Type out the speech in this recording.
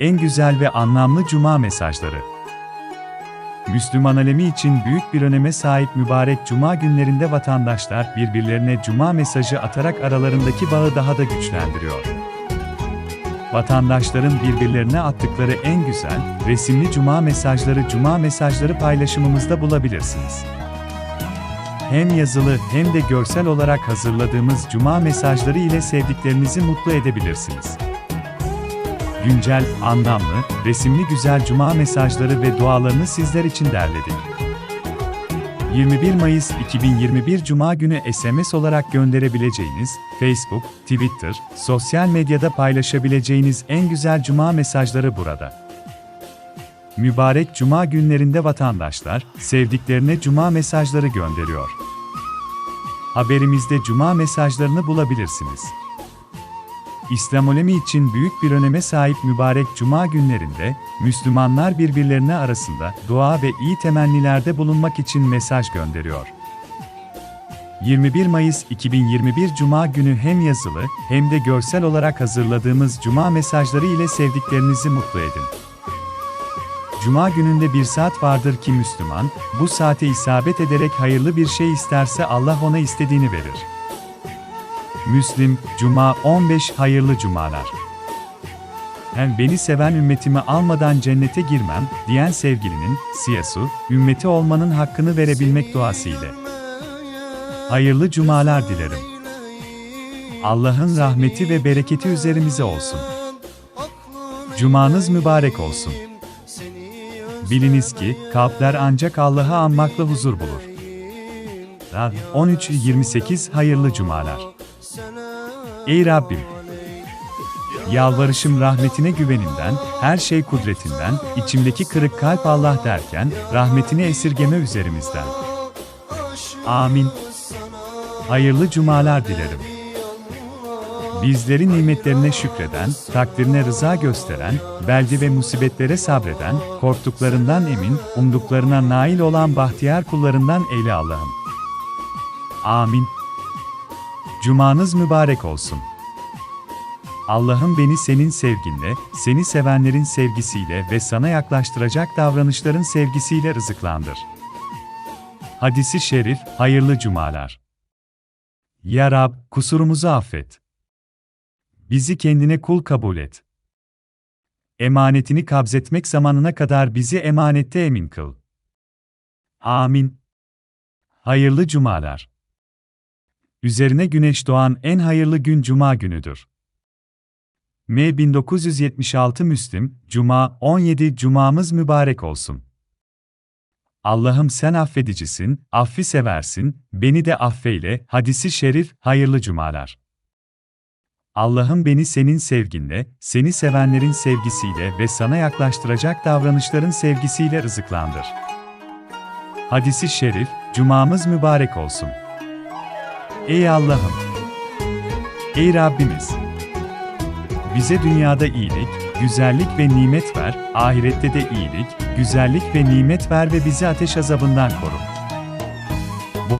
en güzel ve anlamlı cuma mesajları. Müslüman alemi için büyük bir öneme sahip mübarek cuma günlerinde vatandaşlar birbirlerine cuma mesajı atarak aralarındaki bağı daha da güçlendiriyor. Vatandaşların birbirlerine attıkları en güzel, resimli cuma mesajları cuma mesajları paylaşımımızda bulabilirsiniz. Hem yazılı hem de görsel olarak hazırladığımız cuma mesajları ile sevdiklerinizi mutlu edebilirsiniz. Güncel, anlamlı, resimli güzel cuma mesajları ve dualarını sizler için derledik. 21 Mayıs 2021 Cuma günü SMS olarak gönderebileceğiniz, Facebook, Twitter, sosyal medyada paylaşabileceğiniz en güzel cuma mesajları burada. Mübarek cuma günlerinde vatandaşlar, sevdiklerine cuma mesajları gönderiyor. Haberimizde cuma mesajlarını bulabilirsiniz. İslam alemi için büyük bir öneme sahip mübarek cuma günlerinde, Müslümanlar birbirlerine arasında dua ve iyi temennilerde bulunmak için mesaj gönderiyor. 21 Mayıs 2021 Cuma günü hem yazılı hem de görsel olarak hazırladığımız cuma mesajları ile sevdiklerinizi mutlu edin. Cuma gününde bir saat vardır ki Müslüman, bu saate isabet ederek hayırlı bir şey isterse Allah ona istediğini verir. Müslim, Cuma 15 hayırlı cumalar. Hem beni seven ümmetimi almadan cennete girmem, diyen sevgilinin, siyasu, ümmeti olmanın hakkını verebilmek duası. Hayırlı cumalar dilerim. Allah'ın rahmeti ve bereketi üzerimize olsun. Cumanız mübarek olsun. Biliniz ki, kalpler ancak Allah'ı anmakla huzur bulur. Rab 13-28 hayırlı cumalar. Ey Rabbim! Yalvarışım rahmetine güvenimden, her şey kudretinden, içimdeki kırık kalp Allah derken, rahmetini esirgeme üzerimizden. Amin. Hayırlı cumalar dilerim. Bizleri nimetlerine şükreden, takdirine rıza gösteren, belge ve musibetlere sabreden, korktuklarından emin, umduklarına nail olan bahtiyar kullarından eyle Allah'ım. Amin. Cumanız mübarek olsun. Allah'ım beni senin sevginle, seni sevenlerin sevgisiyle ve sana yaklaştıracak davranışların sevgisiyle rızıklandır. Hadisi şerif, hayırlı cumalar. Ya Rab, kusurumuzu affet. Bizi kendine kul kabul et. Emanetini kabzetmek zamanına kadar bizi emanette emin kıl. Amin. Hayırlı cumalar. Üzerine güneş doğan en hayırlı gün Cuma günüdür. M 1976 Müslim, Cuma 17 Cumamız mübarek olsun. Allah'ım sen affedicisin, affi seversin, beni de affeyle, hadisi şerif, hayırlı cumalar. Allah'ım beni senin sevginle, seni sevenlerin sevgisiyle ve sana yaklaştıracak davranışların sevgisiyle rızıklandır. Hadisi şerif, Cumamız mübarek olsun. Ey Allah'ım! Ey Rabbimiz! Bize dünyada iyilik, güzellik ve nimet ver, ahirette de iyilik, güzellik ve nimet ver ve bizi ateş azabından koru.